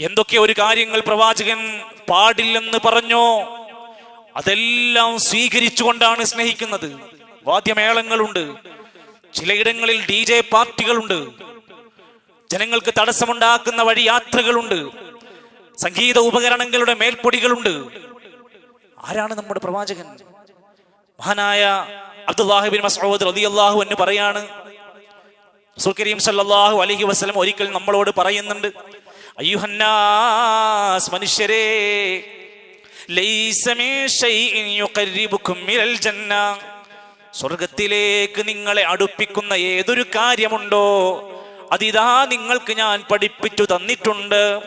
എന്തൊക്കെ ഒരു കാര്യങ്ങൾ പ്രവാചകൻ പാടില്ലെന്ന് പറഞ്ഞോ? അതെല്ലാം സ്വീകരിച്ചുകൊണ്ടാണ് സ്നേഹിക്കുന്നത്. വാദ്യമേളങ്ങളുണ്ട്. ചിലയിടങ്ങളിൽ ഡി ജെ പാർട്ടികളുണ്ട്. ജനങ്ങൾക്ക് തടസ്സമുണ്ടാക്കുന്ന വഴി യാത്രകളുണ്ട്. സംഗീത ഉപകരണങ്ങളുടെ മേൽപ്പൊടികളുണ്ട്. ആരാണ് നമ്മുടെ പ്രവാചകൻ? മഹാനായ അബ്ദുല്ലാഹിബിൻ മസ്ഊദ് അള്ളാഹു എന്ന് പറയാണ്. സുൽ കരീം സല്ലല്ലാഹു അലൈഹി വസല്ലം ഒരിക്കൽ നമ്മളോട് പറയുന്നുണ്ട് അയ്യുഹന്നാസ് മനുഷ്യരെ സ്വർഗത്തിലേക്ക് നിങ്ങളെ അടുപ്പിക്കുന്ന ഏതൊരു കാര്യമുണ്ടോ അതിതാ നിങ്ങൾക്ക് ഞാൻ പഠിപ്പിച്ചു തന്നിട്ടുണ്ട്.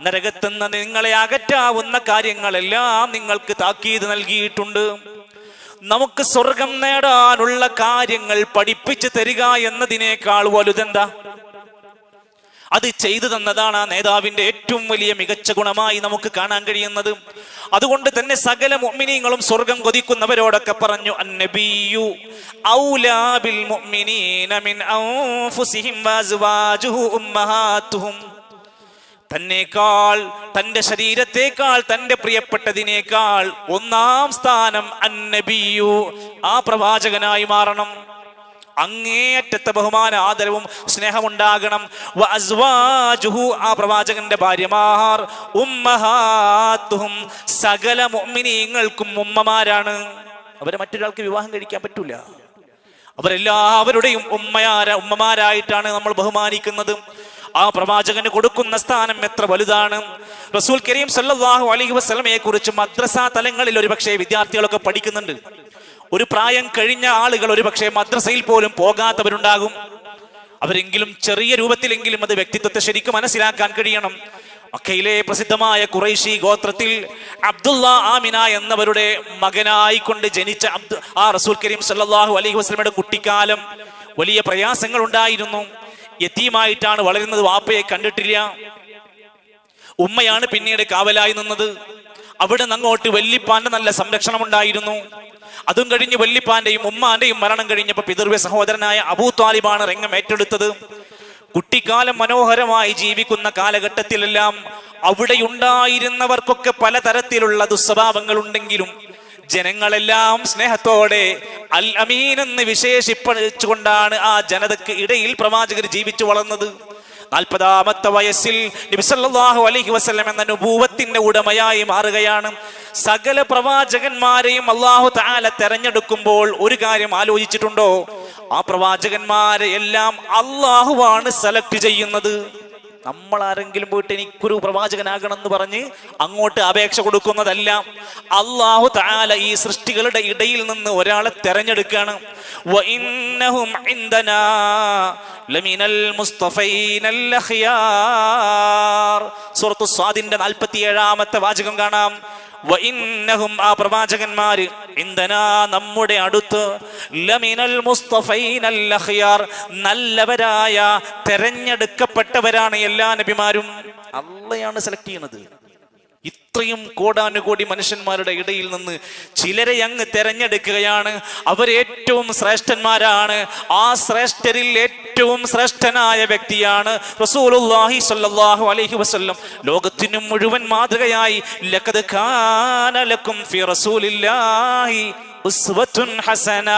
നരകത്തുനിന്ന് നിങ്ങളെ അകറ്റാവുന്ന കാര്യങ്ങളെല്ലാം നിങ്ങൾക്ക് താക്കീത് നൽകിയിട്ടുണ്ട്. നമുക്ക് സ്വർഗം നേടാനുള്ള കാര്യങ്ങൾ പഠിപ്പിച്ചു തരിക എന്നതിനേക്കാൾ വലുതെന്താ? അത് ചെയ്തു തന്നതാണ് ആ നേതാവിന്റെ ഏറ്റവും വലിയ മികച്ച ഗുണമായി നമുക്ക് കാണാൻ കഴിയുന്നത്. അതുകൊണ്ട് തന്നെ സകല മുഅ്മിനീങ്ങളും സ്വർഗം കൊതിക്കുന്നവരോടൊക്കെ പറഞ്ഞു അന്നബിയു ഔലാ തന്നേക്കാൾ തന്റെ ശരീരത്തെക്കാൾ തന്റെ പ്രിയപ്പെട്ടതിനേക്കാൾ ഒന്നാം സ്ഥാനം ആ പ്രവാചകനായി മാറണം. അങ്ങേയറ്റത്തെ ബഹുമാന ആദരവും സ്നേഹമുണ്ടാകണം. ആ പ്രവാചകന്റെ ഭാര്യമാർ. ഉമ്മഹാത്തുഹും സകല മുഅ്മിനീങ്ങൾക്കും ഉമ്മമാരാണ്. അവരെ മറ്റൊരാൾക്ക് വിവാഹം കഴിക്കാൻ പറ്റൂല. അവരെല്ലാവരുടെയും ഉമ്മയാര ഉമ്മമാരായിട്ടാണ് നമ്മൾ ബഹുമാനിക്കുന്നത്. ആ പ്രവാചകന് കൊടുക്കുന്ന സ്ഥാനം എത്ര വലുതാണ്? റസൂൽ കരീം സല്ലാഹു അലഹി വസ്ലമയെ കുറിച്ച് മദ്രസാ തലങ്ങളിൽ ഒരുപക്ഷെ വിദ്യാർത്ഥികളൊക്കെ പഠിക്കുന്നുണ്ട്. ഒരു പ്രായം കഴിഞ്ഞ ആളുകൾ ഒരുപക്ഷെ മദ്രസയിൽ പോലും പോകാത്തവരുണ്ടാകും. അവരെങ്കിലും ചെറിയ രൂപത്തിലെങ്കിലും അത് വ്യക്തിത്വത്തെ ശരിക്കും മനസ്സിലാക്കാൻ കഴിയണം. മക്കയിലെ പ്രസിദ്ധമായ കുറൈശി ഗോത്രത്തിൽ അബ്ദുള്ള ആമിന എന്നവരുടെ മകനായിക്കൊണ്ട് ജനിച്ച അബ്ദു ആ റസൂൽ കരീം സല്ലാഹു അലൈഹി വസ്ലമയുടെ കുട്ടിക്കാലം വലിയ പ്രയാസങ്ങൾ ഉണ്ടായിരുന്നു യത്തീമായിട്ടാണ് വളരുന്നത്. വാപ്പയെ കണ്ടിട്ടില്ല. ഉമ്മയാണ് പിന്നീട് കാവലായി നിന്നത്. അവിടെ നങ്ങോട്ട് വല്ലിപ്പാന്റെ നല്ല സംരക്ഷണം ഉണ്ടായിരുന്നു. അതും കഴിഞ്ഞ് വല്ലിപ്പാന്റെയും ഉമ്മാന്റെയും മരണം കഴിഞ്ഞപ്പോൾ പിതൃവ്യ സഹോദരനായ അബൂ താലിബാണ് രംഗം ഏറ്റെടുത്തത്. കുട്ടിക്കാലം മനോഹരമായി ജീവിക്കുന്ന കാലഘട്ടത്തിലെല്ലാം അവിടെ ഉണ്ടായിരുന്നവർക്കൊക്കെ പലതരത്തിലുള്ള ദുസ്വഭാവങ്ങൾ ഉണ്ടെങ്കിലും ജനങ്ങളെല്ലാം സ്നേഹത്തോടെ അൽ അമീൻ എന്ന് വിശേഷിപ്പിച്ചുകൊണ്ടാണ് ആ ജനതയ്ക്ക് ഇടയിൽ പ്രവാചകർ ജീവിച്ചു വളർന്നത്. നാൽപ്പതാമത്തെ വയസ്സിൽ നബിസല്ലാഹു അലഹി വസ്ലം എന്ന നുഭൂവത്തിന്റെ ഉടമയായി മാറുകയാണ്. സകല പ്രവാചകന്മാരെയും അള്ളാഹു താല തെരഞ്ഞെടുക്കുമ്പോൾ ഒരു കാര്യം ആലോചിച്ചിട്ടുണ്ടോ? ആ പ്രവാചകന്മാരെ എല്ലാം അള്ളാഹുവാണ് സെലക്ട് ചെയ്യുന്നത്. നമ്മൾ ആരെങ്കിലും പോയിട്ട് എനിക്കൊരു പ്രവാചകനാകണം എന്ന് പറഞ്ഞ് അങ്ങോട്ട് അപേക്ഷ കൊടുക്കുന്നതല്ല. അള്ളാഹു താല ഈ സൃഷ്ടികളുടെ ഇടയിൽ നിന്ന് ഒരാളെ തെരഞ്ഞെടുക്കുകയാണ്. സുഹൃത്തു നാൽപ്പത്തി ഏഴാമത്തെ വാചകം കാണാം. വഇന്നഹും ആ പ്രവാചകന്മാർ ഇന്ദനാ നമ്മുടെ അടുത്ത് ലമിനൽ മുസ്തഫൈനൽ അഖിയാർ നല്ലവരായ തെരഞ്ഞെടുക്കപ്പെട്ടവരാണ് എല്ലാ നബിമാരും. അള്ളയാണ് സെലക്ട് ചെയ്യുന്നത്. ഇത്രയും കോടാനുകോടി മനുഷ്യന്മാരുടെ ഇടയിൽ നിന്ന് ചിലരെ അങ്ങ് തെരഞ്ഞെടുക്കുകയാണ്. അവർ ഏറ്റവും ശ്രേഷ്ഠന്മാരാണ്. ആ ശ്രേഷ്ഠരിൽ ഏറ്റവും ശ്രേഷ്ഠനായ വ്യക്തിയാണ് റസൂലുള്ളാഹി സ്വല്ലല്ലാഹു അലൈഹി വസല്ലം. ലോകത്തിനും മുഴുവൻ മാതൃകയായി ലഖദ് കാന ലക്കും ഫി റസൂലില്ലാഹി ഉസ്വത്തുൻ ഹസന.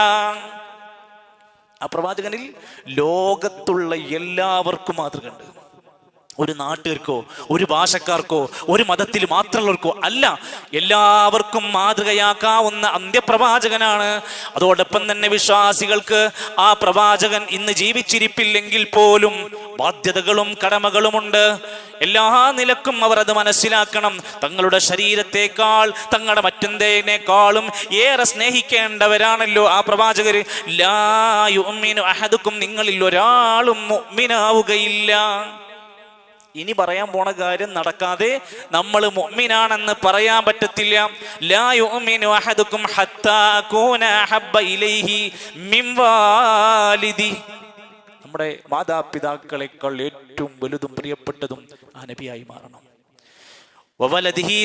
ആ പ്രവാചകനിൽ ലോകത്തുള്ള എല്ലാവർക്കും മാതൃകയുണ്ട്. ഒരു നാട്ടുകാർക്കോ ഒരു ഭാഷക്കാർക്കോ ഒരു മതത്തിൽ മാത്രമുള്ളവർക്കോ അല്ല എല്ലാവർക്കും മാതൃകയാക്കാവുന്ന അന്ത്യപ്രവാചകനാണ്. അതോടൊപ്പം തന്നെ വിശ്വാസികൾക്ക് ആ പ്രവാചകൻ ഇന്ന് ജീവിച്ചിരിപ്പില്ലെങ്കിൽ പോലും ബാധ്യതകളും കടമകളുമുണ്ട്. എല്ലാ നിലക്കും അവർ അത് മനസ്സിലാക്കണം. തങ്ങളുടെ ശരീരത്തെക്കാൾ തങ്ങളുടെ മറ്റെന്തേനേക്കാളും ഏറെ സ്നേഹിക്കേണ്ടവരാണല്ലോ ആ പ്രവാചകര് ലാ യുമിനു അഹദുക്കും നിങ്ങളിൽ ഒരാളും മുഅ്മിനാവുകയില്ല. ഇനി പറയാൻ പോണ കാര്യം നടക്കാതെ നമ്മൾ മുഅ്മിനാണെന്ന് പറയാൻ പറ്റത്തില്ല. നമ്മുടെ മാതാപിതാക്കളെക്കാൾ ഏറ്റവും വലുതും പ്രിയപ്പെട്ടതും ആ നബിയായി മാറണം.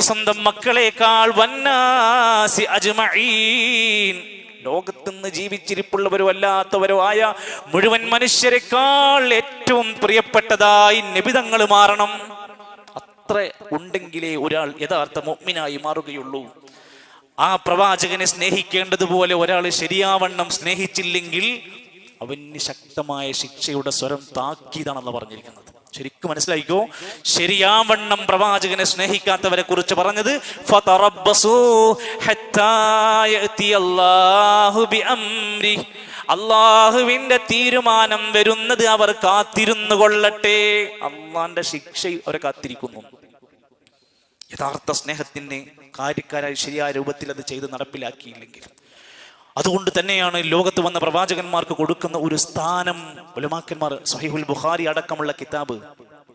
സ്വന്തം മക്കളെക്കാൾ വന്നാസി അജ്മഈൻ. ലോകത്തുനിന്ന് ജീവിച്ചിരിപ്പുള്ളവരോ അല്ലാത്തവരോ ആയ മുഴുവൻ മനുഷ്യരെക്കാൾ ഏറ്റവും പ്രിയപ്പെട്ടതായി നിബിതങ്ങൾ മാറണം. അത്ര ഉണ്ടെങ്കിലേ ഒരാൾ യഥാർത്ഥ മൊമ്മിനായി മാറുകയുള്ളൂ. ആ പ്രവാചകനെ സ്നേഹിക്കേണ്ടതുപോലെ ഒരാൾ ശരിയാവണ്ണം സ്നേഹിച്ചില്ലെങ്കിൽ അവന് ശക്തമായ ശിക്ഷയുടെ സ്വരം താക്കീതാണെന്ന് പറഞ്ഞിരിക്കുന്നത്. ശരിക്കും മനസ്സിലായിക്കോ? ശരിയാവണ്ണം പ്രവാചകനെ സ്നേഹിക്കാത്തവരെ കുറിച്ച് പറഞ്ഞത്. അള്ളാഹുവിന്റെ തീരുമാനം വരുന്നത് അവർ കാത്തിരുന്നു കൊള്ളട്ടെ. അള്ളാന്റെ ശിക്ഷ അവരെ കാത്തിരിക്കുന്നു. യഥാർത്ഥ സ്നേഹത്തിന്റെ കാര്യക്കാരായി ശരിയായ രൂപത്തിൽ അത് ചെയ്ത് നടപ്പിലാക്കിയില്ലെങ്കിൽ അതുകൊണ്ട് തന്നെയാണ് ലോകത്ത് വന്ന പ്രവാചകന്മാർക്ക് കൊടുക്കുന്ന ഒരു സ്ഥാനം. ഉലമാക്കന്മാർ സഹിഹുൽ ബുഖാരി അടക്കമുള്ള കിതാബ്.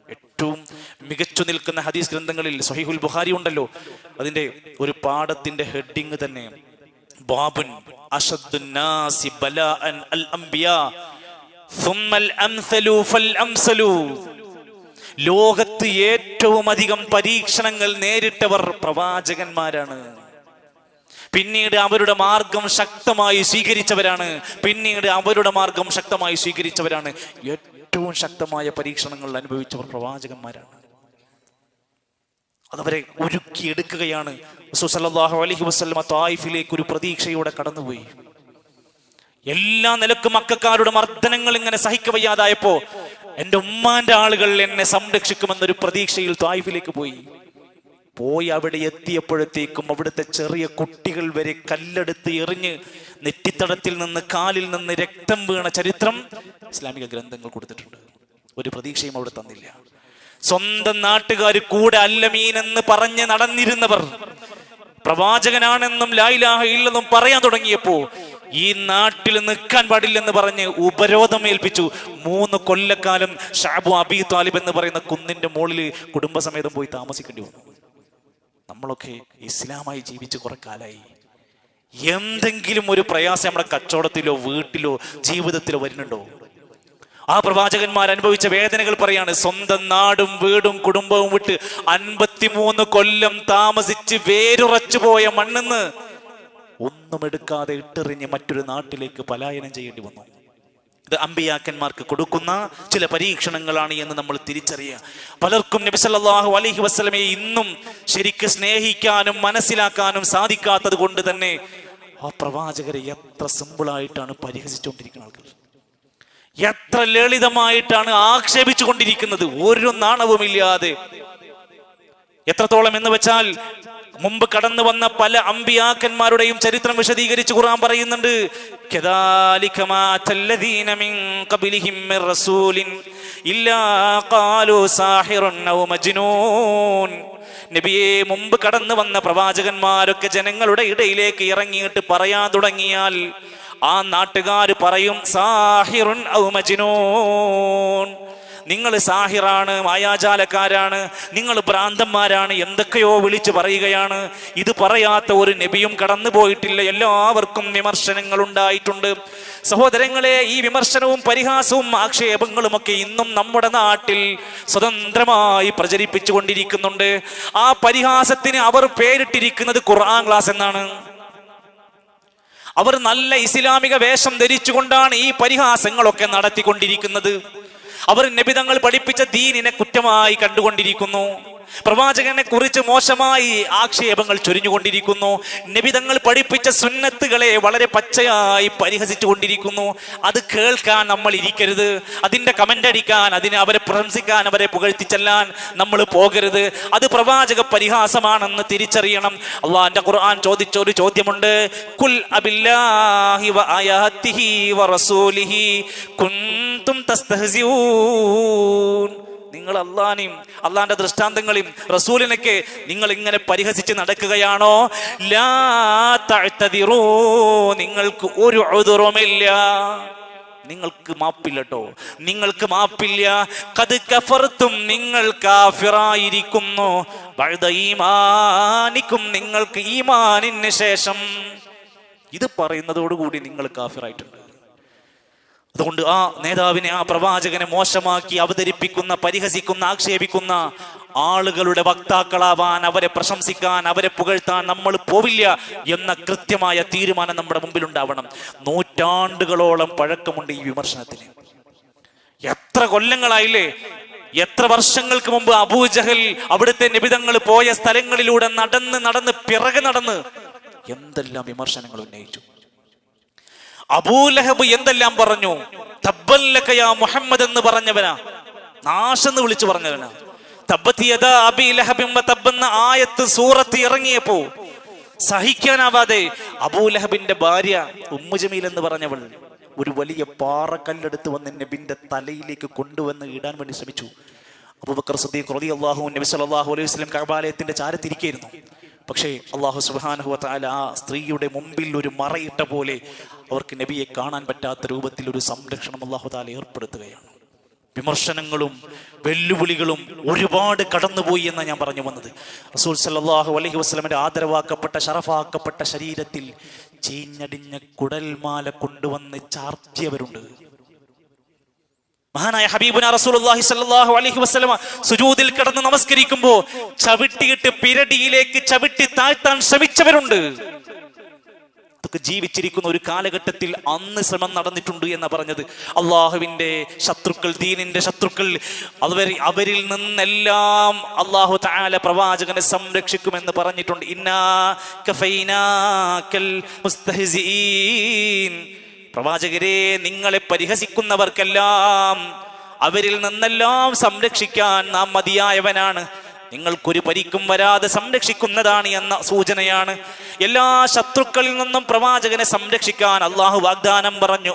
ഏറ്റവും മികച്ചു നിൽക്കുന്ന ഹദീസ് ഗ്രന്ഥങ്ങളിൽ സഹിഹുൽ ബുഖാരി ഉണ്ടല്ലോ. അതിന്റെ ഒരു പാഠത്തിന്റെ ഹെഡിങ് തന്നെ. ബാബുൻ ലോകത്ത് ഏറ്റവും അധികം പരീക്ഷണങ്ങൾ നേരിട്ടവർ പ്രവാചകന്മാരാണ്. പിന്നീട് അവരുടെ മാർഗം ശക്തമായി സ്വീകരിച്ചവരാണ്. പിന്നീട് അവരുടെ മാർഗം ശക്തമായി സ്വീകരിച്ചവരാണ്. ഏറ്റവും ശക്തമായ പരീക്ഷണങ്ങൾ അനുഭവിച്ചവർ പ്രവാചകന്മാരാണ്. അതവരെ ഒരുക്കിയെടുക്കുകയാണ്. സുസലാഹു അലഹി വസ്ലമ തായിഫിലേക്ക് ഒരു പ്രതീക്ഷയോടെ കടന്നുപോയി. എല്ലാ നിലക്കും മക്കാരുടെ മർദ്ദനങ്ങൾ ഇങ്ങനെ സഹിക്കവയ്യാതായപ്പോ എന്റെ ഉമ്മാന്റെ ആളുകൾ എന്നെ സംരക്ഷിക്കുമെന്നൊരു പ്രതീക്ഷയിൽ തായിഫിലേക്ക് പോയി. പോയി അവിടെ എത്തിയപ്പോഴത്തേക്കും അവിടുത്തെ ചെറിയ കുട്ടികൾ വരെ കല്ലെടുത്ത് എറിഞ്ഞ് നെറ്റിത്തടത്തിൽ നിന്ന് കാലിൽ നിന്ന് രക്തം വീണ ചരിത്രം ഇസ്ലാമിക ഗ്രന്ഥങ്ങൾ കൊടുത്തിട്ടുണ്ട്. ഒരു പ്രതീക്ഷയും അവിടെ തന്നില്ല. സ്വന്തം നാട്ടുകാർ കൂടെ അല്ലമീനെന്ന് പറഞ്ഞ് നടന്നിരുന്നവർ പ്രവാചകനാണെന്നും ലായിലാഹ ഇല്ലെന്നും പറയാൻ തുടങ്ങിയപ്പോ ഈ നാട്ടിൽ നിൽക്കാൻ പാടില്ലെന്ന് പറഞ്ഞ് ഉപരോധം ഏൽപ്പിച്ചു മൂന്ന് കൊല്ലക്കാലം ഷാബു അബി താലിബ് എന്ന് പറയുന്ന കുന്നിന്റെ മുകളിൽ കുടുംബസമേതം പോയി താമസിക്കേണ്ടി വന്നു. നമ്മളൊക്കെ ഇസ്ലാമായി ജീവിച്ച് കുറെ കാലമായി എന്തെങ്കിലും ഒരു പ്രയാസം നമ്മുടെ കച്ചവടത്തിലോ വീട്ടിലോ ജീവിതത്തിലോ വരുന്നുണ്ടോ? ആ പ്രവാചകന്മാർ അനുഭവിച്ച വേദനകൾ പറയാണ് സ്വന്തം നാടും വീടും കുടുംബവും വിട്ട് അൻപത്തിമൂന്ന് കൊല്ലം താമസിച്ച് വേരുറച്ചു പോയ മണ്ണെന്ന് ഒന്നും എടുക്കാതെ ഇട്ടെറിഞ്ഞ് മറ്റൊരു നാട്ടിലേക്ക് പലായനം ചെയ്യേണ്ടി വന്നു. ഇത് അമ്പിയാക്കന്മാർക്ക് കൊടുക്കുന്ന ചില പരീക്ഷണങ്ങളാണ് എന്ന് നമ്മൾ തിരിച്ചറിയുക. പലർക്കും നബി സല്ലല്ലാഹു അലൈഹി വസല്ലമയെ ഇന്നും ശരിക്ക് സ്നേഹിക്കാനും മനസ്സിലാക്കാനും സാധിക്കാത്തത് കൊണ്ട് തന്നെ ആ പ്രവാചകരെ എത്ര സിമ്പിളായിട്ടാണ് പരിഹസിച്ചുകൊണ്ടിരിക്കുന്ന ആൾക്കാർ എത്ര ലളിതമായിട്ടാണ് ആക്ഷേപിച്ചു കൊണ്ടിരിക്കുന്നത് ഒരു നാണവുമില്ലാതെ. എത്രത്തോളം എന്ന് വെച്ചാൽ മുമ്പ് കടന്നു വന്ന പല അമ്പിയാക്കന്മാരുടെയും ചരിത്രം വിശദീകരിച്ച് ഖുർആൻ പറയുന്നുണ്ട്. നബിയെ മുമ്പ് കടന്നു വന്ന പ്രവാചകന്മാരൊക്കെ ജനങ്ങളുടെ ഇടയിലേക്ക് ഇറങ്ങിയിട്ട് പറയാൻ തുടങ്ങിയാൽ ആ നാട്ടുകാർ പറയും സാഹിറുൻ ഔ മജ്നൂൻ. നിങ്ങൾ സാഹിറാണ് മായാജാലക്കാരാണ് നിങ്ങൾ ഭ്രാന്തന്മാരാണ് എന്തൊക്കെയോ വിളിച്ചു പറയുകയാണ്. ഇത് പറയാത്ത ഒരു നബിയും കടന്നു പോയിട്ടില്ല. എല്ലാവർക്കും വിമർശനങ്ങൾ ഉണ്ടായിട്ടുണ്ട്. സഹോദരങ്ങളെ ഈ വിമർശനവും പരിഹാസവും ആക്ഷേപങ്ങളും ഒക്കെ ഇന്നും നമ്മുടെ നാട്ടിൽ സ്വതന്ത്രമായി പ്രചരിപ്പിച്ചു കൊണ്ടിരിക്കുന്നുണ്ട്. ആ പരിഹാസത്തിന് അവർ പേരിട്ടിരിക്കുന്നത് ഖുർആൻ ക്ലാസ് എന്നാണ്. അവർ നല്ല ഇസ്ലാമിക വേഷം ധരിച്ചുകൊണ്ടാണ് ഈ പരിഹാസങ്ങളൊക്കെ നടത്തിക്കൊണ്ടിരിക്കുന്നത്. അവർ നബിതങ്ങൾ പഠിപ്പിച്ച ദീനിനെ കുറ്റമായി കണ്ടുകൊണ്ടിരിക്കുന്നു. പ്രവാചകനെ കുറിച്ച് മോശമായി ആക്ഷേപങ്ങൾ ചൊരിഞ്ഞുകൊണ്ടിരിക്കുന്നു. നിബിതങ്ങൾ പഠിപ്പിച്ച സുന്നത്തുകളെ വളരെ പച്ചയായി പരിഹസിച്ചു കൊണ്ടിരിക്കുന്നു അത് കേൾക്കാൻ നമ്മൾ ഇരിക്കരുത്. അതിന്റെ കമന്റ് അടിക്കാൻ അതിനെ അവരെ പ്രശംസിക്കാൻ അവരെ പുകഴ്ത്തിച്ചെല്ലാൻ നമ്മൾ പോകരുത്. അത് പ്രവാചക പരിഹാസമാണെന്ന് തിരിച്ചറിയണം. അള്ളാന്റെ ഖുർആൻ ചോദിച്ച ഒരു ചോദ്യമുണ്ട്. കുൽ അബില്ലാഹി കുന്തും നിങ്ങൾ അള്ളാനെയും അള്ളാന്റെ ദൃഷ്ടാന്തങ്ങളെയും റസൂലിനൊക്കെ നിങ്ങൾ ഇങ്ങനെ പരിഹസിച്ച് നടക്കുകയാണോ? ലാ നിങ്ങൾക്ക് ഒരു ഉദുറുമില്ല. നിങ്ങൾക്ക് മാപ്പില്ലട്ടോ. നിങ്ങൾക്ക് മാപ്പില്ല. കത് കഫർത്തും നിങ്ങൾ കാഫിറായിരിക്കുന്നു. ഈമാനിക്കും നിങ്ങൾക്ക് ഈമാനിന് ശേഷം. ഇത് പറയുന്നതോടുകൂടി നിങ്ങൾ കാഫിറായിട്ടുണ്ട്. അതുകൊണ്ട് ആ നേതാവിനെ ആ പ്രവാചകനെ മോശമാക്കി അവതരിപ്പിക്കുന്ന പരിഹസിക്കുന്ന ആക്ഷേപിക്കുന്ന ആളുകളുടെ വക്താക്കളാവാൻ അവരെ പ്രശംസിക്കാൻ അവരെ പുകഴ്ത്താൻ നമ്മൾ പോവില്ല എന്ന കൃത്യമായ തീരുമാനം നമ്മുടെ മുമ്പിൽ ഉണ്ടാവണം നൂറ്റാണ്ടുകളോളം പഴക്കമുണ്ട് ഈ വിമർശനത്തിന്. എത്ര കൊല്ലങ്ങളായില്ലേ? എത്ര വർഷങ്ങൾക്ക് മുമ്പ് അബൂജഹൽ അവിടുത്തെ നിബിതങ്ങൾ പോയ സ്ഥലങ്ങളിലൂടെ നടന്ന് നടന്ന് പിറകെ നടന്ന് എന്തെല്ലാം വിമർശനങ്ങൾ ഉന്നയിച്ചു. അബൂലഹബ് എന്തെല്ലാം പറഞ്ഞു? തബ്ബല്ലക്കയാ മുഹമ്മദ് എന്ന് പറഞ്ഞവനാ. നാശെന്ന് വിളിച്ചു പറഞ്ഞവനാ. തബ്ബത്ത് യദാ അബീ ലഹബിൻ വതബ്ബ് എന്ന ആയത്ത് സൂറത്ത് ഇറങ്ങിയപ്പോ സഹിക്കാനാവാതെ അബൂലഹബിന്റെ ഭാര്യ ഉമ്മു ജമീൽ എന്ന് പറഞ്ഞവൾ ഒരു വലിയ പാറക്കല്ലെടുത്ത് വന്ന് നബിന്റെ തലയിലേക്ക് കൊണ്ടുവന്ന് ഇടാൻ വേണ്ടി ശ്രമിച്ചു. അബൂബക്കർ സുദ്ദീഖ് റളിയല്ലാഹു നബി സല്ലല്ലാഹു അലൈഹി വസല്ലം കഅബാലയത്തിന്റെ ചാരത്തിരിക്കുകയായിരുന്നു പക്ഷേ അള്ളാഹു സുബ്ഹാനഹു വതആല ആ സ്ത്രീയുടെ മുമ്പിൽ ഒരു മറയിട്ട പോലെ അവർക്ക് നബിയെ കാണാൻ പറ്റാത്ത രൂപത്തിൽ ഒരു സംരക്ഷണം അള്ളാഹു താല ഏർപ്പെടുത്തുകയാണ്. വിമർശനങ്ങളും വെല്ലുവിളികളും ഒരുപാട് കടന്നുപോയി എന്നാണ് ഞാൻ പറഞ്ഞു വന്നത്. റസൂൽ സല്ലാഹു അലഹി വസ്ലമിന്റെ ആദരവാക്കപ്പെട്ട ഷറഫാക്കപ്പെട്ട ശരീരത്തിൽ ചീഞ്ഞടിഞ്ഞ കുടൽമാല കൊണ്ടുവന്ന് ചാർത്തിയവരുണ്ട്. മഹാനായ ഹബീബുന റസൂലുള്ളാഹി സ്വല്ലല്ലാഹു അലൈഹി വസല്ലമ സുജൂദിൽ കിടന്ന് നമസ്കരിക്കുമ്പോൾ ചവിട്ടിയിട്ട് പിരടിയിലേക്ക് ചവിട്ടി താഴ്ത്താൻ ശ്രമിച്ചവരുണ്ട്. അതൊക്കെ ജീവിച്ചിരിക്കുന്ന ഒരു കാലഘട്ടത്തിൽ അന്ന് ശ്രമം നടന്നിട്ടുണ്ട് എന്ന് പറഞ്ഞത്. അള്ളാഹുവിന്റെ ശത്രുക്കൾ ദീനിന്റെ ശത്രുക്കൾ അവർ അവരിൽ നിന്നെല്ലാം അള്ളാഹു താല പ്രവാചകനെ സംരക്ഷിക്കുമെന്ന് പറഞ്ഞിട്ടുണ്ട്. ഇന്നാ. പ്രവാചകരെ നിങ്ങളെ പരിഹസിക്കുന്നവർക്കെല്ലാം അവരിൽ നിന്നെല്ലാം സംരക്ഷിക്കാൻ നാം മതിയായവനാണ്. നിങ്ങൾക്കൊരു പരിക്കും വരാതെ സംരക്ഷിക്കുന്നതാണ് എന്ന സൂചനയാണ്. എല്ലാ ശത്രുക്കളിൽ നിന്നും പ്രവാചകനെ സംരക്ഷിക്കാൻ അള്ളാഹു വാഗ്ദാനം പറഞ്ഞു.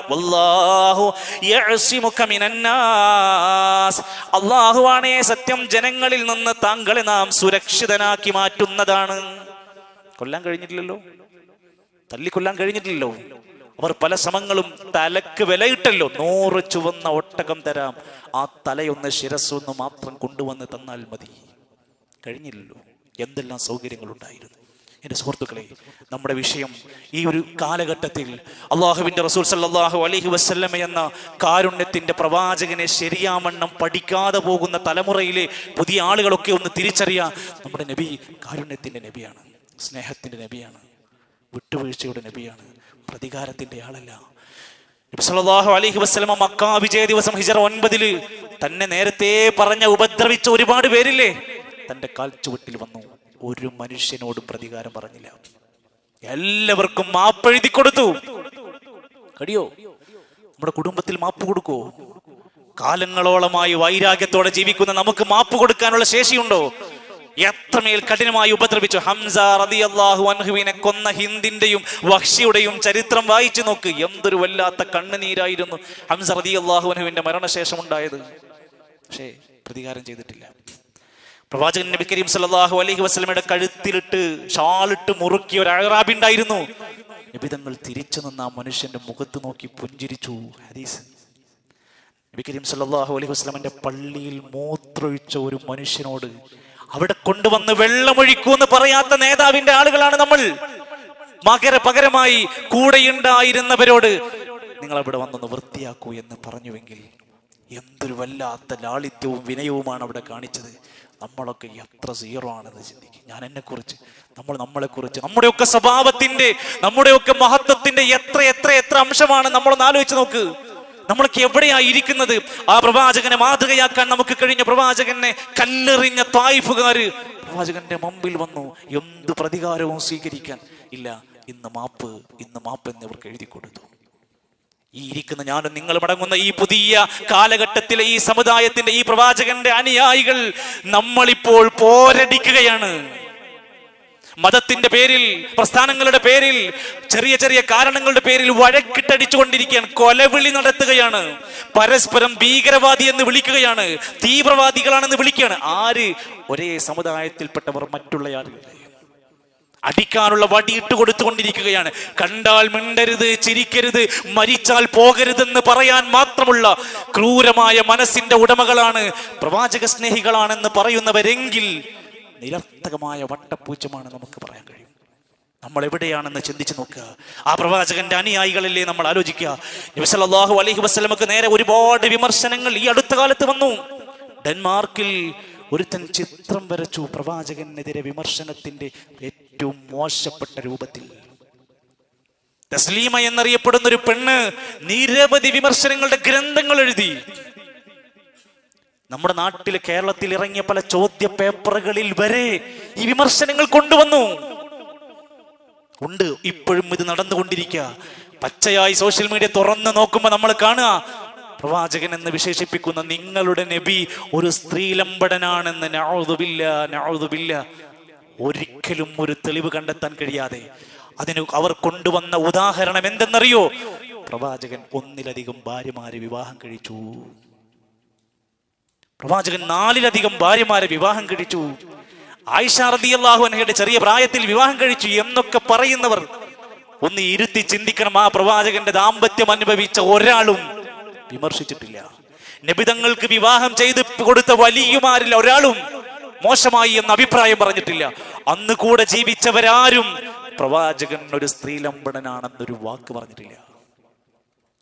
അള്ളാഹുവാണേ സത്യം ജനങ്ങളിൽ നിന്ന് താങ്കളെ നാം സുരക്ഷിതനാക്കി മാറ്റുന്നതാണ്. കൊല്ലാൻ കഴിഞ്ഞിട്ടില്ലല്ലോ? തല്ലിക്കൊല്ലാൻ കഴിഞ്ഞിട്ടില്ലല്ലോ? അവർ പല ശ്രമങ്ങളും തലക്ക് വിലയിട്ടല്ലോ. നൂറ് ചുവന്ന ഒട്ടകം തരാം. ആ തലയൊന്ന് ശിരസ്സൊന്ന് മാത്രം കൊണ്ടുവന്ന് തന്നാൽ മതി. കഴിഞ്ഞില്ലല്ലോ. എന്തെല്ലാം സൗകര്യങ്ങൾ ഉണ്ടായിരുന്നു എന്റെ സുഹൃത്തുക്കളെ നമ്മുടെ വിഷയം ഈ ഒരു കാലഘട്ടത്തിൽ അള്ളാഹുവിന്റെ റസൂൽ സല്ലാഹു അലഹി വസ്ല്ലമ എന്ന കാരുണ്യത്തിന്റെ പ്രവാചകനെ ശരിയാമണ്ണം പഠിക്കാതെ പോകുന്ന തലമുറയിലെ പുതിയ ആളുകളൊക്കെ ഒന്ന് തിരിച്ചറിയാം നമ്മുടെ നബി കാരുണ്യത്തിന്റെ നബിയാണ് സ്നേഹത്തിന്റെ നബിയാണ് വിട്ടുവീഴ്ചയുടെ നബിയാണ് പ്രതികാരത്തിന്റെ ആളല്ല. നബി സല്ലല്ലാഹു അലൈഹി വസല്ലമ മക്ക വിജയ ദിവസം ഹിജർ ഒൻപതിൽ തന്നെ നേരത്തെ പറഞ്ഞ ഉപദ്രവിച്ച ഒരുപാട് പേരില്ലേ? തന്റെ കാൽ ചുവട്ടിൽ വന്നു. ഒരു മനുഷ്യനോടും പ്രതികാരം പറഞ്ഞില്ല. എല്ലാവർക്കും മാപ്പ് എഴുതി കൊടുത്തു. കടിയോ? നമ്മുടെ കുടുംബത്തിൽ മാപ്പ് കൊടുക്കോ കാലങ്ങളോളമായി വൈരാഗ്യത്തോടെ ജീവിക്കുന്ന നമുക്ക് മാപ്പ് കൊടുക്കാനുള്ള ശേഷിയുണ്ടോ? എത്രമേൽ കഠിനമായി ഉപദ്രവിച്ചു. ഹംസ റളിയല്ലാഹു അൻഹുവിനെ കൊന്ന ഹിന്ദിന്റെയും വഹ്ഷിയുടെയും ചരിത്രം വായിച്ചു നോക്ക്. എന്തൊരു വല്ലാത്ത കണ്ണുനീരായിരുന്നു ഹംസ റളിയല്ലാഹു അൻഹുവിന്റെ മരണശേഷം ഉണ്ടായത്. പക്ഷേ പ്രതികാരം ചെയ്തിട്ടില്ല. പ്രവാചകൻ നബി കരീം സല്ലല്ലാഹു അലൈഹി വസ്ലമയുടെ കഴുത്തിലിട്ട് ഷാളിട്ട് മുറുക്കിയ ഒരു അഴറാബിണ്ടായിരുന്നു ഉണ്ടായിരുന്നു. നബി തങ്ങൾ തിരിച്ചു നിന്ന് ആ മനുഷ്യന്റെ മുഖത്ത് നോക്കി പുഞ്ചിരിച്ചു. ഹദീസ്. നബി കരീം സല്ലാഹു അലൈഹി വസ്ലമന്റെ പള്ളിയിൽ മൂത്രൊഴിച്ച ഒരു മനുഷ്യനോട് അവിടെ കൊണ്ടുവന്ന് വെള്ളമൊഴിക്കൂ എന്ന് പറയാത്ത നേതാവിന്റെ ആളുകളാണ് നമ്മൾ. മകര പകരമായി കൂടെയുണ്ടായിരുന്നവരോട് നിങ്ങൾ അവിടെ വന്നൊന്ന് വൃത്തിയാക്കൂ എന്ന് പറഞ്ഞുവെങ്കിൽ എന്തൊരു വല്ലാത്ത ലാളിത്യവും വിനയവുമാണ് അവിടെ കാണിച്ചത്. നമ്മളൊക്കെ എത്ര സീറോ ആണെന്ന് ചിന്തിക്കും. ഞാൻ എന്നെ കുറിച്ച് നമ്മൾ നമ്മളെ കുറിച്ച് നമ്മുടെയൊക്കെ സ്വഭാവത്തിന്റെ നമ്മുടെയൊക്കെ മഹത്വത്തിന്റെ എത്ര എത്ര എത്ര അംശമാണ് നമ്മളൊന്ന് ആലോചിച്ച് നോക്ക്. നമ്മളൊക്കെ എവിടെയാ ഇരിക്കുന്നത് ആ പ്രവാചകനെ മാതൃകയാക്കാൻ നമുക്ക് കഴിഞ്ഞ പ്രവാചകനെ കല്ലെറിഞ്ഞ തായിഫുകാര് പ്രവാചകന്റെ മുമ്പിൽ വന്നു. എന്ത് പ്രതികാരവും സ്വീകരിക്കാൻ? ഇല്ല ഇന്ന് മാപ്പ് ഇന്ന് മാപ്പ് എന്നിവർക്ക് എഴുതി കൊടുത്തു. ഈ ഇരിക്കുന്ന ഞാനും നിങ്ങൾ മടങ്ങുന്ന ഈ പുതിയ കാലഘട്ടത്തിലെ ഈ സമുദായത്തിന്റെ ഈ പ്രവാചകന്റെ അനുയായികൾ നമ്മളിപ്പോൾ പോരടിക്കുകയാണ്. മതത്തിന്റെ പേരിൽ പ്രസ്ഥാനങ്ങളുടെ പേരിൽ ചെറിയ ചെറിയ കാരണങ്ങളുടെ പേരിൽ വഴക്കിട്ടടിച്ചുകൊണ്ടിരിക്കുകയാണ് കൊലവിളി നടത്തുകയാണ്. പരസ്പരം ഭീകരവാദി എന്ന് വിളിക്കുകയാണ് തീവ്രവാദികളാണെന്ന് വിളിക്കുകയാണ്. ആര്? ഒരേ സമുദായത്തിൽപ്പെട്ടവർ മറ്റുള്ള ആളുകളെ അടിക്കാനുള്ള വടിയിട്ട് കൊടുത്തുകൊണ്ടിരിക്കുകയാണ്. കണ്ടാൽ മിണ്ടരുത് ചിരിക്കരുത് മരിച്ചാൽ പോകരുതെന്ന് പറയാൻ മാത്രമുള്ള ക്രൂരമായ മനസ്സിന്റെ ഉടമകളാണ് പ്രവാചക സ്നേഹികളാണെന്ന് പറയുന്നവരെങ്കിൽ നിരർത്ഥകമായ വട്ടപ്പൂച്ചമാണ് നമുക്ക് പറയാൻ കഴിയും. നമ്മൾ എവിടെയാണെന്ന് ചിന്തിച്ചു നോക്കുക. ആ പ്രവാചകന്റെ അനുയായികളല്ലേ നമ്മൾ ആലോചിക്കുക. നബി സല്ലല്ലാഹു അലൈഹി വസല്ലമക്ക് നേരെ ഒരുപാട് വിമർശനങ്ങൾ ഈ അടുത്ത കാലത്ത് വന്നു. ഡെൻമാർക്കിൽ ഒരുത്തൻ ചിത്രം വരച്ചു പ്രവാചകനെതിരെ വിമർശനത്തിന്റെ ഏറ്റവും മോശപ്പെട്ട രൂപത്തിൽ. തസ്ലീമ എന്നറിയപ്പെടുന്ന ഒരു പെണ്ണ് നിരവധി വിമർശനങ്ങളുടെ ഗ്രന്ഥങ്ങൾ എഴുതി. നമ്മുടെ നാട്ടിൽ കേരളത്തിൽ ഇറങ്ങിയ പല ചോദ്യ പേപ്പറുകളിൽ വരെ ഈ വിമർശനങ്ങൾ കൊണ്ടുവന്നു. ഉണ്ട്. ഇപ്പോഴും ഇത് നടന്നുകൊണ്ടിരിക്കുക. പച്ചയായി സോഷ്യൽ മീഡിയ തുറന്ന് നോക്കുമ്പോൾ നമ്മൾ കാണുക. പ്രവാചകൻ എന്ന് വിശേഷിപ്പിക്കുന്ന നിങ്ങളുടെ നബി ഒരു സ്ത്രീലമ്പടനാണെന്ന് നഅൂദുബില്ല നഅൂദുബില്ല ഒരിക്കലും ഒരു തെളിവ് കണ്ടെത്താൻ കഴിയാതെ അതിന് അവർ കൊണ്ടുവന്ന ഉദാഹരണം എന്തെന്നറിയോ? പ്രവാചകൻ ഒന്നിലധികം ഭാര്യമാരെ വിവാഹം കഴിച്ചു. പ്രവാചകൻ നാലിലധികം ഭാര്യമാരെ വിവാഹം കഴിച്ചു. ആയിഷ ചെറിയ പ്രായത്തിൽ വിവാഹം കഴിച്ചു എന്നൊക്കെ പറയുന്നവർ ഒന്ന് ഇരുത്തി ചിന്തിക്കണം ആ പ്രവാചകന്റെ ദാമ്പത്യം അനുഭവിച്ച ഒരാളും വിമർശിച്ചിട്ടില്ല. നബിതങ്ങൾക്ക് വിവാഹം ചെയ്ത് കൊടുത്ത വലിയമാരിൽ ഒരാളും മോശമായി എന്ന അഭിപ്രായം പറഞ്ഞിട്ടില്ല. അന്ന് കൂടെ ജീവിച്ചവരാരും പ്രവാചകൻ ഒരു സ്ത്രീലമ്പടനാണെന്നൊരു വാക്ക് പറഞ്ഞിട്ടില്ല.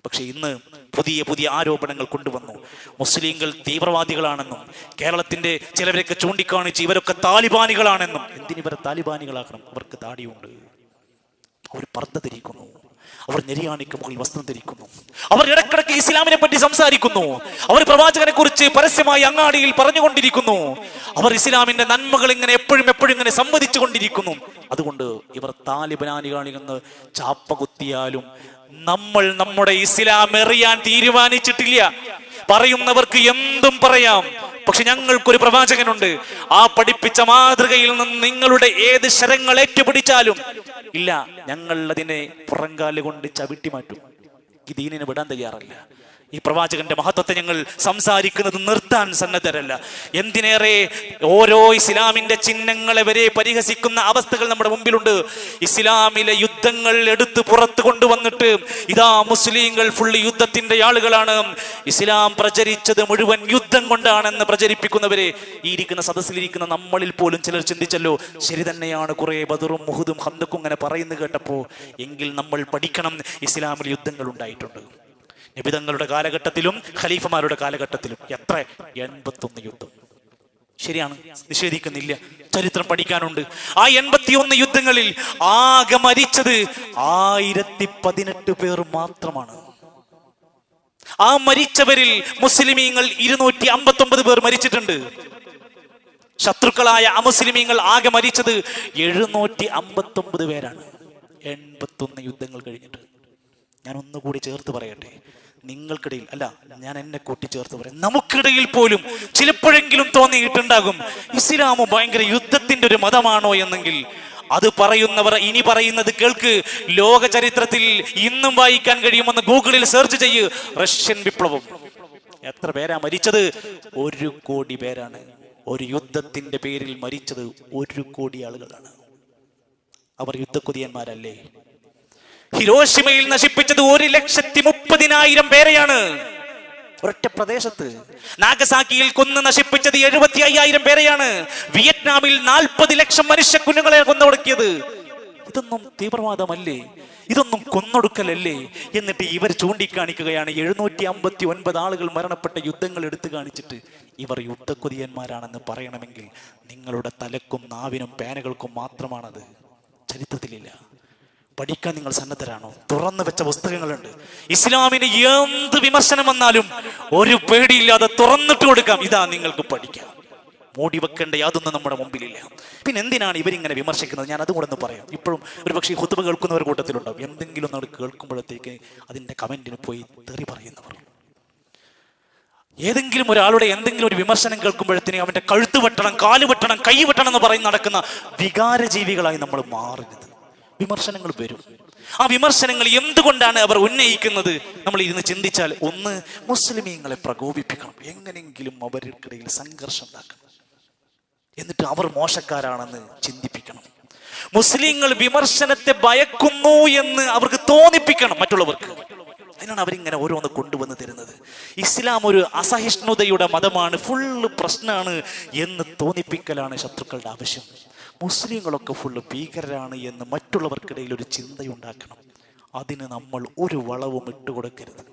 പക്ഷെ ഇന്ന് പുതിയ പുതിയ ആരോപണങ്ങൾ കൊണ്ടുവന്നു. മുസ്ലിങ്ങൾ തീവ്രവാദികളാണെന്നും കേരളത്തിന്റെ ചിലവരൊക്കെ ചൂണ്ടിക്കാണിച്ച് ഇവരൊക്കെ താലിബാനികളാണെന്നും. എന്തിനിവരെ താലിബാനികളാക്കണം? അവർക്ക് താടിയുണ്ട്. അവർ പർദ്ദ ധരിക്കുന്നു. അവർ നെരിയാണിക്ക് മുകളിൽ വസ്ത്രം ധരിക്കുന്നു. അവർ ഇടക്കിടക്ക് ഇസ്ലാമിനെ പറ്റി സംസാരിക്കുന്നു. അവർ പ്രവാചകനെ കുറിച്ച് പരസ്യമായി അങ്ങാടിയിൽ പറഞ്ഞുകൊണ്ടിരിക്കുന്നു. അവർ ഇസ്ലാമിന്റെ നന്മകൾ ഇങ്ങനെ എപ്പോഴും എപ്പോഴും ഇങ്ങനെ സമ്മതിച്ചു കൊണ്ടിരിക്കുന്നു അതുകൊണ്ട് ഇവർ താലിബനാനികളെന്ന് ചാപ്പ കുത്തിയാലും നമ്മൾ നമ്മുടെ ഇസ്ലാം എറിയാൻ തീരുമാനിച്ചിട്ടില്ല. പറയുന്നവർക്ക് എന്തും പറയാം. പക്ഷെ ഞങ്ങൾക്കൊരു പ്രവാചകനുണ്ട്. ആ പഠിപ്പിച്ച മാതൃകയിൽ നിന്ന് നിങ്ങളുടെ ഏത് ശരങ്ങൾ ഏറ്റുപിടിച്ചാലും ഇല്ല ഞങ്ങൾ അതിനെ പുറങ്കാൽ കൊണ്ട് ചവിട്ടി മാറ്റും. ഈ ദീനിനെ വിടാൻ തയ്യാറല്ല. ഈ പ്രവാചകന്റെ മഹത്വത്തെ ഞങ്ങൾ സംസാരിക്കുന്നത് നിർത്താൻ സന്നദ്ധരല്ല. എന്തിനേറെ ഓരോ ഇസ്ലാമിന്റെ ചിഹ്നങ്ങളെ വരെ പരിഹസിക്കുന്ന അവസ്ഥകൾ നമ്മുടെ മുമ്പിലുണ്ട്. ഇസ്ലാമിലെ യുദ്ധങ്ങൾ എടുത്ത് പുറത്തു കൊണ്ടുവന്നിട്ട് ഇതാ മുസ്ലിങ്ങൾ ഫുള്ള് യുദ്ധത്തിന്റെ ആളുകളാണ്. ഇസ്ലാം പ്രചരിച്ചത് മുഴുവൻ യുദ്ധം കൊണ്ടാണെന്ന് പ്രചരിപ്പിക്കുന്നവരെ ഈ ഇരിക്കുന്ന സദസ്സിലിരിക്കുന്ന നമ്മളിൽ പോലും ചിലർ ചിന്തിച്ചല്ലോ ശരി തന്നെയാണ് കുറെ ബദറും മുഹുദും ഹന്തക്കും ഇങ്ങനെ പറയുന്നു കേട്ടപ്പോ എങ്കിൽ നമ്മൾ പഠിക്കണം ഇസ്ലാമിൽ യുദ്ധങ്ങൾ ഉണ്ടായിട്ടുണ്ട്. നിബിതങ്ങളുടെ കാലഘട്ടത്തിലും ഖലീഫമാരുടെ കാലഘട്ടത്തിലും. എത്ര? എൺപത്തൊന്ന് യുദ്ധം. ശരിയാണ് നിഷേധിക്കുന്നില്ല. ചരിത്രം പഠിക്കാനുണ്ട്. ആ എൺപത്തിയൊന്ന് യുദ്ധങ്ങളിൽ ആകെ മരിച്ചത് ആയിരത്തി പതിനെട്ട് പേർ മാത്രമാണ്. ആ മരിച്ചവരിൽ മുസ്ലിമീങ്ങൾ ഇരുന്നൂറ്റി അമ്പത്തി ഒമ്പത് പേർ മരിച്ചിട്ടുണ്ട്. ശത്രുക്കളായ അമുസ്ലിമീങ്ങൾ ആകെ മരിച്ചത് എഴുന്നൂറ്റി അമ്പത്തി ഒമ്പത് പേരാണ്. എൺപത്തൊന്ന് യുദ്ധങ്ങൾ കഴിഞ്ഞിട്ട്. ഞാൻ ഒന്നുകൂടി ചേർത്ത് പറയട്ടെ. നിങ്ങൾക്കിടയിൽ അല്ല ഞാൻ എന്നെ കൂട്ടിച്ചേർത്ത് പറയും നമുക്കിടയിൽ പോലും ചിലപ്പോഴെങ്കിലും തോന്നിയിട്ടുണ്ടാകും ഇസ്ലാമോ ഭയങ്കര യുദ്ധത്തിന്റെ ഒരു മതമാണോ എന്നെങ്കിൽ അത് പറയുന്നവർ ഇനി പറയുന്നത് കേൾക്ക് ലോക ചരിത്രത്തിൽ ഇന്നും വായിക്കാൻ കഴിയുമെന്ന് ഗൂഗിളിൽ സെർച്ച് ചെയ്യ് റഷ്യൻ വിപ്ലവം. എത്ര പേരാ മരിച്ചത്? ഒരു കോടി പേരാണ്. ഒരു യുദ്ധത്തിന്റെ പേരിൽ മരിച്ചത് ഒരു കോടി ആളുകളാണ്. അവർ യുദ്ധക്കൊതിയന്മാരല്ലേ? ഹിരോഷിമയിൽ നശിപ്പിച്ചത് ഒരു ലക്ഷത്തി മുപ്പതിനായിരം പേരെയാണ്. ഒരൊറ്റ പ്രദേശത്ത് നാഗസാക്കിയിൽ കൊന്ന് നശിപ്പിച്ചത് എഴുപത്തി അയ്യായിരം പേരെയാണ്. വിയറ്റ്നാമിൽ നാൽപ്പത് ലക്ഷം മനുഷ്യ കുഞ്ഞുങ്ങളെ കൊന്നൊടുക്കിയത്. ഇതൊന്നും തീവ്രവാദമല്ലേ? ഇതൊന്നും കൊന്നൊടുക്കലല്ലേ? എന്നിട്ട് ഇവർ ചൂണ്ടിക്കാണിക്കുകയാണ് എഴുന്നൂറ്റി അമ്പത്തി ഒൻപത് ആളുകൾ മരണപ്പെട്ട യുദ്ധങ്ങൾ എടുത്തു കാണിച്ചിട്ട് ഇവർ യുദ്ധക്കൊതിയന്മാരാണെന്ന് പറയണമെങ്കിൽ നിങ്ങളുടെ തലക്കും നാവിനും പേനകൾക്കും മാത്രമാണത്. ചരിത്രത്തിലില്ല. പഠിക്കാൻ നിങ്ങൾ സന്നദ്ധരാണോ? തുറന്നു വെച്ച പുസ്തകങ്ങളുണ്ട്. ഇസ്ലാമിന് എന്ത് വിമർശനം വന്നാലും ഒരു പേടിയില്ലാതെ തുറന്നിട്ട് കൊടുക്കാം. ഇതാ നിങ്ങൾക്ക് പഠിക്കാം. മൂടി വെക്കേണ്ട യാതൊന്നും നമ്മുടെ മുമ്പിലില്ല. പിന്നെ എന്തിനാണ് ഇവരിങ്ങനെ വിമർശിക്കുന്നത്? ഞാൻ അതുകൂടെ ഒന്ന് പറയാം. ഇപ്പോഴും ഒരു പക്ഷേ ഹുത്തുബ കേൾക്കുന്നവർ കൂട്ടത്തിലുണ്ടാവും. എന്തെങ്കിലും നമ്മൾ കേൾക്കുമ്പോഴത്തേക്ക് അതിന്റെ കമന്റിന് പോയി തെറി പറയുന്നവർ. ഏതെങ്കിലും ഒരാളുടെ എന്തെങ്കിലും ഒരു വിമർശനം കേൾക്കുമ്പോഴത്തേന് അവന്റെ കഴുത്ത് വെട്ടണം കാൽ വെട്ടണം കൈ വെട്ടണം എന്ന് പറഞ്ഞ് നടക്കുന്ന വികാരജീവികളായി നമ്മൾ മാറുന്നത് വിമർശനങ്ങൾ വരും. ആ വിമർശനങ്ങൾ എന്തുകൊണ്ടാണ് അവർ ഉന്നയിക്കുന്നത്? നമ്മൾ ഇരുന്ന് ചിന്തിച്ചാൽ ഒന്ന് മുസ്ലിമീങ്ങളെ പ്രകോപിപ്പിക്കണം. എങ്ങനെയെങ്കിലും അവർക്കിടയിൽ സംഘർഷം ഉണ്ടാക്കണം. എന്നിട്ട് അവർ മോശക്കാരാണെന്ന് ചിന്തിപ്പിക്കണം. മുസ്ലിങ്ങൾ വിമർശനത്തെ ഭയക്കുന്നു എന്ന് അവർക്ക് തോന്നിപ്പിക്കണം മറ്റുള്ളവർക്ക്. അതിനാണ് അവരിങ്ങനെ ഓരോന്ന് കൊണ്ടുവന്ന് തരുന്നത്. ഇസ്ലാം ഒരു അസഹിഷ്ണുതയുടെ മതമാണ്. ഫുള്ള് പ്രശ്നമാണ് എന്ന് തോന്നിപ്പിക്കലാണ് ശത്രുക്കളുടെ ആവശ്യം. മുസ്ലിങ്ങളൊക്കെ ഫുള്ള് ഭീകരരാണ് എന്ന് മറ്റുള്ളവർക്കിടയിൽ ഒരു ചിന്തയുണ്ടാക്കണം. അതിന് നമ്മൾ ഒരു വളവും ഇട്ടുകൊടുക്കരുത്.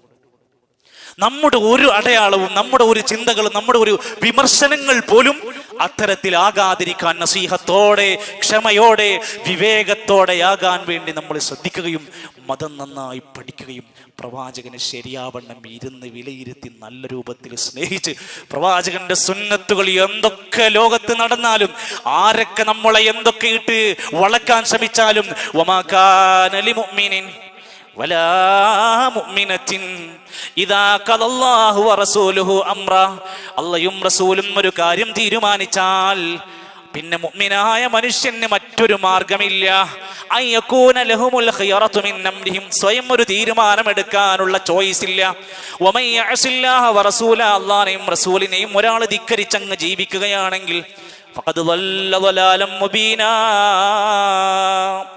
നമ്മുടെ ഒരു അടയാളവും നമ്മുടെ ഒരു ചിന്തകളും നമ്മുടെ ഒരു വിമർശനങ്ങൾ പോലും അത്തരത്തിൽ അത്തരത്തിലാകാതിരിക്കാൻ നസീഹത്തോടെ ക്ഷമയോടെ വിവേകത്തോടെ വിവേകത്തോടെയാകാൻ വേണ്ടി നമ്മൾ ശ്രദ്ധിക്കുകയും മതം നന്നായി പഠിക്കുകയും പ്രവാചകനെ ശരിയാവണ്ണം ഇരുന്ന് വിലയിരുത്തി നല്ല രൂപത്തിൽ സ്നേഹിച്ച് പ്രവാചകന്റെ സുന്നത്തുകൾ എന്തൊക്കെ ലോകത്ത് നടന്നാലും ആരൊക്കെ നമ്മളെ എന്തൊക്കെ ഇട്ട് വളക്കാൻ ശ്രമിച്ചാലും ഒമാക്കാനലി മുഅ്മിനിൻ അള്ളയും റസൂലും ഒരു കാര്യം തീരുമാനിച്ചാൽ പിന്നെ മുഗ്മിനായ മനുഷ്യന് മറ്റൊരു മാർഗമില്ല. സ്വയം ഒരു തീരുമാനമെടുക്കാനുള്ള ചോയ്സ് ഇല്ല. അള്ളാനെയും റസൂലിനെയും ഒരാൾ ധിക്കരിച്ചങ്ങ് ജീവിക്കുകയാണെങ്കിൽ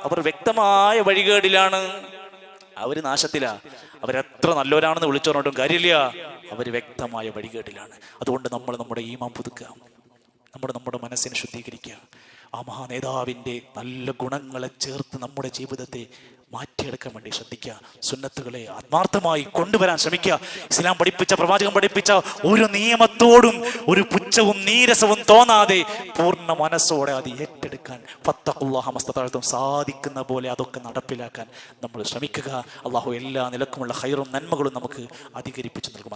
അവർ വ്യക്തമായ വഴികേടിലാണ്. അവർ നാശത്തിലാ. അവരെത്ര നല്ലവരാണെന്ന് വിളിച്ചു പറഞ്ഞിട്ടും കാര്യമില്ല. അവർ വ്യക്തമായ വഴികേടിലാണ് അതുകൊണ്ട് നമ്മൾ നമ്മുടെ ഈമാൻ പുതുക്കുക. നമ്മുടെ നമ്മുടെ മനസ്സിനെ ശുദ്ധീകരിക്കുക. ആ മഹാനേതാവിന്റെ നല്ല ഗുണങ്ങളെ ചേർത്ത് നമ്മുടെ ജീവിതത്തെ മാറ്റിയെടുക്കാൻ വേണ്ടി ശ്രദ്ധിക്കുക. സുന്നത്തുകളെ ആത്മാർത്ഥമായി കൊണ്ടുവരാൻ ശ്രമിക്കുക. ഇസ്ലാം പഠിപ്പിച്ച പ്രവാചകൻ പഠിപ്പിച്ച ഒരു നിയമത്തോടും ഒരു പുച്ഛവും നീരസവും തോന്നാതെ പൂർണ മനസ്സോടെ അത് ഏറ്റെടുക്കാൻ ഫത്തഖുല്ലാഹമസ്താഴ്ത്തും സാധിക്കുന്ന പോലെ അതൊക്കെ നടപ്പിലാക്കാൻ നമ്മൾ ശ്രമിക്കുക. അള്ളാഹു എല്ലാ നിലക്കുമുള്ള ഹൈറും നന്മകളും നമുക്ക് അധികരിപ്പിച്ചു നൽകുമാർ